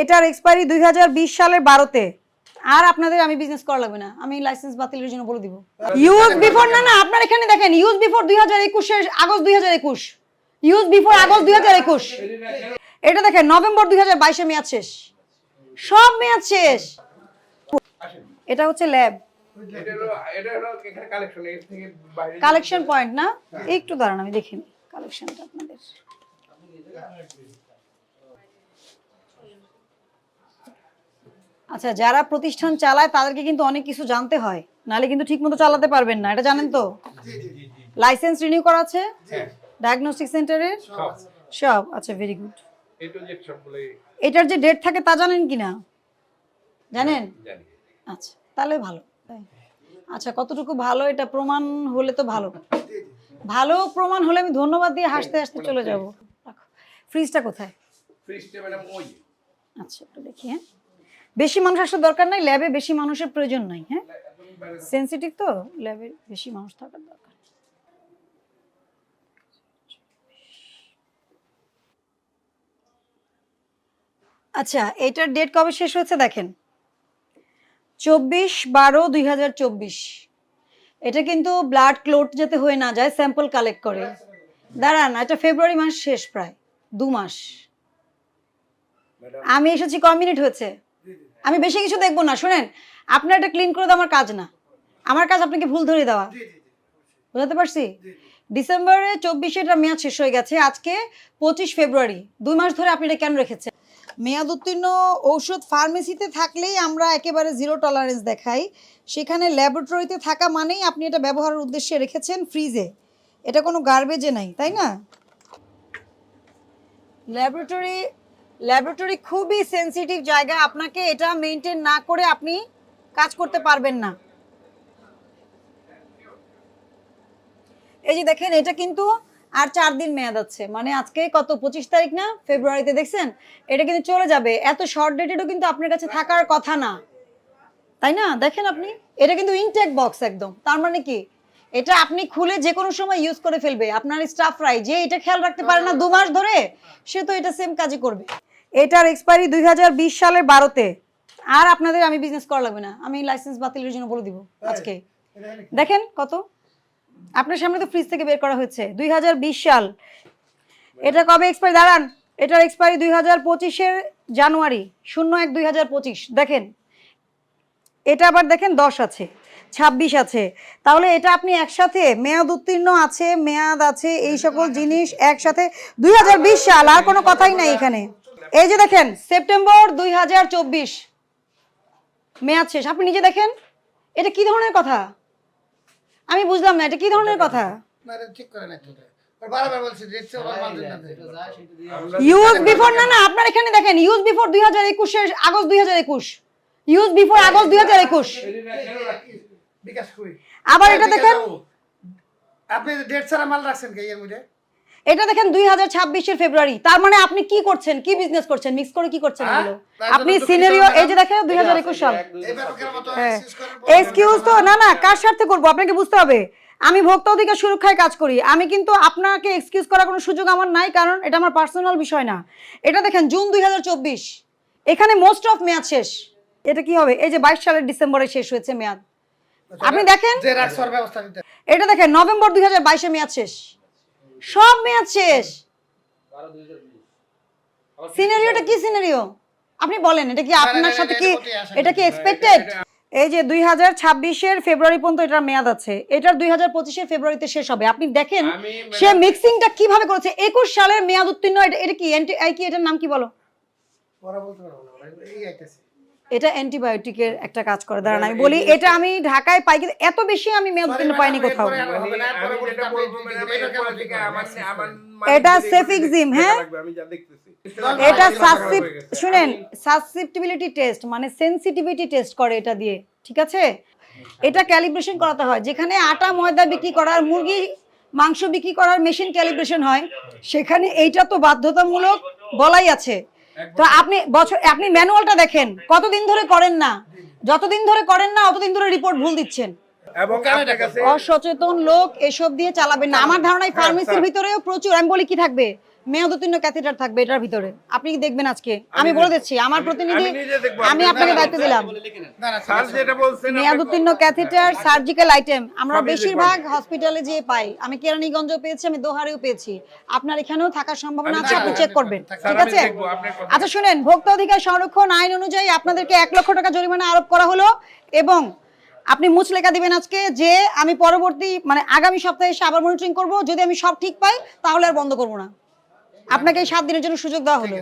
এটার এক্সপায়ারি দুই হাজার বিশ সালের বারোতে। আর আপনাদের আমি বিজনেস করা লাগবে না। আমি লাইসেন্স বাতিলের জন্য বলে দিব। ইউজ বিফোর না না, আপনার এখানে দেখেন ইউজ বিফোর দুই হাজার একুশের আগস্ট দুই হাজার একুশ। ইউজ বিফোর আগস্ট দুই হাজার একুশ। এটা দেখেন, নভেম্বর দুই হাজার বাইশে মেয়াদ শেষ। সব মেয়াদ শেষ। এটা হচ্ছে ল্যাব কালেকশন পয়েন্ট না? একটু দাঁড়ান, আমি দেখিনি কালেকশনটা আপনাদের। আচ্ছা যারা প্রতিষ্ঠান চালায় তাদেরকে কিন্তু অনেক কিছু জানতে হয়। নাহলে কিন্তু ঠিকমতো চালাতে পারবেন না এটা জানেন তো? লাইসেন্স রিনিউ করা আছে? হ্যাঁ ডায়াগনস্টিক সেন্টারের সব আচ্ছা ভেরি গুড এটার যে ডেট থাকে তা জানেন কি না জানেন আচ্ছা তাহলে ভালো। আচ্ছা কতটুকু ভালো এটা প্রমাণ হলে তো ভালো। ভালো প্রমাণ হলে আমি ধন্যবাদ দিয়ে হাসতে হাসতে চলে যাব। রাখো। ফ্রিজটা কোথায়? ফ্রিজটা ম্যাডাম ওই আচ্ছা একটু দেখি হ্যাঁ। বেশি মানুষ আসার দরকার নাই ল্যাবে বেশি মানুষের প্রয়োজন নাই হ্যাঁ? সেনসিটিভ তো ল্যাবে বেশি মানুষ থাকার দরকার। আচ্ছা এটার ডেট কবে শেষ হয়েছে দেখেন? চব্বিশ বারো দুই এটা কিন্তু ব্লাড ক্লোট যাতে হয়ে না যায় স্যাম্পল কালেক্ট করে। দাঁড়ান, এটা ফেব্রুয়ারি মাস শেষ প্রায়, দু মাস। আমি এসেছি ক মিনিট হয়েছে? আমি বেশি কিছু দেখব না শুনেন? আপনার এটা ক্লিন করে দেওয়া আমার কাজ না। আমার কাজ আপনাকে ভুল ধরে দেওয়া। বুঝতে পারছি? ডিসেম্বরে চব্বিশে এটা মেয়াদ শেষ হয়ে গেছে আজকে পঁচিশ ফেব্রুয়ারি দুই মাস ধরে আপনি এটা কেন রেখেছেন? মেয়াদ উত্তীর্ণ ঔষধ ফার্মেসিতে থাকলেই আমরা একেবারে জিরো টলারেন্স দেখাই। সেখানে ল্যাবরেটরিতে থাকা মানেই আপনি এটা ব্যবহারের উদ্দেশ্যে রেখেছেন ফ্রিজে এটা কোনো গার্বেজে নাই তাই না? ল্যাবরেটরি ল্যাবরেটরি খুবই সেনসিটিভ জায়গা। আপনাকে এটা মেনটেন না করে আপনি কাজ করতে পারবেন না। এই যে দেখেন এটা কিন্তু আর চার দিন মেয়াদ আছে। মানে আজকে কত পঁচিশ তারিখ না? ফেব্রুয়ারিতে দেখছেন? এটা কিন্তু চলে যাবে। এত শর্ট ডেটেডও কিন্তু আপনার কাছে থাকার কথা না। তাই না? দেখেন আপনি এটা কিন্তু ইনটেক বক্স একদম। তার মানে কি? এটা আপনি খুলে যে কোনো সময় ইউজ করে ফেলবে। আপনার স্টাফরাই যে এটা খেয়াল রাখতে পারে না দু মাস ধরে সে তো এটা সেম কাজই করবে। এটার এক্সপায়ারি দু হাজার বিশ সালের বারোতে। আর আপনাদের আমি বিজনেস করা লাগবে না। আমি লাইসেন্স বাতিলের জন্য বলে দিব আজকে। দেখেন কত? আপনার সামনে তো ফ্রিজ থেকে বের করা হয়েছে। দুই হাজার বিশ সাল। এটা কবে এক্সপায়ারি দাঁড়ান। এটার এক্সপায়ারি দুই হাজার পঁচিশের জানুয়ারি। শূন্য এক দুই হাজার পঁচিশ। দেখেন। এটা আবার দেখেন দশ আছে ছাব্বিশ আছে। তাহলে এটা আপনি একসাথে মেয়াদ উত্তীর্ণ আছে মেয়াদ আছে এই সকল জিনিস একসাথে দুই হাজার বিশ সাল। আর কোনো কথাই নাই এখানে। এই যে দেখেন সেপ্টেম্বর দুই হাজার চব্বিশ। মেয়াদ শেষ আপনি নিজে দেখেন? এটা কি ধরনের কথা? আমি বুঝলাম না এটা কি ধরনের কথা? ইউজ বিফোর না না আপনার এখানে দেখেন ইউজ বিফোর দুই হাজার একুশের আগস্ট দুই হাজার একুশ। ইউজ বিফোর আগস্ট দুই হাজার একুশ। আবার এটা দেখেন। আপনি ডেট ছাড়া মাল রাখছেন কে এর মধ্যে? এটা দেখেন দুই হাজার ছাব্বিশের ফেব্রুয়ারি। তার মানে আপনি কি করছেন? কি বিজনেস করছেন? মিক্স করে কি করছেন হ্যাঁ, এগুলো? আপনি সিনারিও এই যে দেখেন দুই হাজার একুশ সাল। মতো হ্যাঁ। এক্সকিউজ তো না না কার স্বার্থে করব? আপনাকে বুঝতে হবে। আমি ভোক্তা অধিকার সুরক্ষায় কাজ করি। আমি কিন্তু আপনাকে এক্সকিউজ করার কোনো সুযোগ আমার নাই কারণ এটা আমার পার্সোনাল বিষয় না। এটা দেখেন জুন দুই হাজার চব্বিশ। এখানে মোস্ট অফ মেয়াদ শেষ। এটা কি হবে? এই যে বাইশ সালের ডিসেম্বরে শেষ হয়েছে মেয়াদ। আপনি দেখেন? এটা দেখেন নভেম্বর দুই হাজার বাইশে মেয়াদ শেষ। সব মেয়াদ শেষ। সিনারিওটা কি সিনারিও আপনি বলেন এটা কি আপনার সাথে কি এটা কি এক্সপেক্টেড এই যে দুই হাজার ছাব্বিশের ফেব্রুয়ারি পর্যন্ত এটার মেয়াদ আছে। এটার দুই হাজার পঁচিশের ফেব্রুয়ারিতে শেষ হবে। আপনি দেখেন সে মিক্সিংটা কীভাবে করেছে? একুশ সালের মেয়াদ উত্তীর্ণ এটা এটা কি কি এটার নাম কি বলো? ওরা বলতে এটা অ্যান্টিবায়োটিকের একটা কাজ করে। দাঁড়ান আমি বলি এটা আমি ঢাকায় পাই কিন্তু এত বেশি আমি মেয়াদ উত্তীর্ণ পাইনি কোথাও। মানে এটা সেফিক্সিম, হ্যাঁ? এটা সাসিপ শুনেন সাসেপ্টিবিলিটি টেস্ট মানে সেনসিটিভিটি টেস্ট করে এটা দিয়ে ঠিক আছে? এটা ক্যালিব্রেশন করাতে হয়। যেখানে আটা ময়দা বিক্রি করার মুরগি মাংস বিক্রি করার মেশিন ক্যালিব্রেশন হয় সেখানে এইটা তো বাধ্যতামূলক বলাই আছে। তো আপনি বছর আপনি ম্যানুয়ালটা দেখেন। কতদিন ধরে করেন না? যতদিন ধরে করেন না অতদিন ধরে রিপোর্ট ভুল দিচ্ছেন। এবং অসচেতন লোক এসব দিয়ে চালাবেন না। আমার ধারণা ফার্মেসির ভিতরেও প্রচুর আমি বলি কি থাকবে? মেয়াদোত্তীর্ণ ক্যাথেটার থাকবে এটার ভিতরে। আপনি কি দেখবেন আজকে? আমি বলে দিচ্ছি আমার প্রতিনিধি আমি নিজে দেখব, আমি আপনি- আপনাকে দায়িত্ব দিলাম। মেয়াদোত্তীর্ণ ক্যাথেটার সার্জিক্যাল আইটেম আমরা বেশিরভাগ হসপিটালে যে পাই। আমি কেরানীগঞ্জও পেয়েছি আমি দোহারেও পেয়েছি। আপনার এখানেও থাকার সম্ভাবনা আছে আপনি চেক করবেন ঠিক আছে? আচ্ছা শুনেন ভোক্তা অধিকার সংরক্ষণ আইন অনুযায়ী আপনাদেরকে এক লক্ষ টাকা জরিমানা আরোপ করা হলো এবং আপনি মুচলেখা দিবেন আজকে যে আমি পরবর্তী মানে আগামী সপ্তাহে এসে আবার মনিটরিং করব। যদি আমি সব ঠিক পাই তাহলে আর বন্ধ করব না। আপনাকে সাত দিনের জন্য সুযোগ দেওয়া হলো।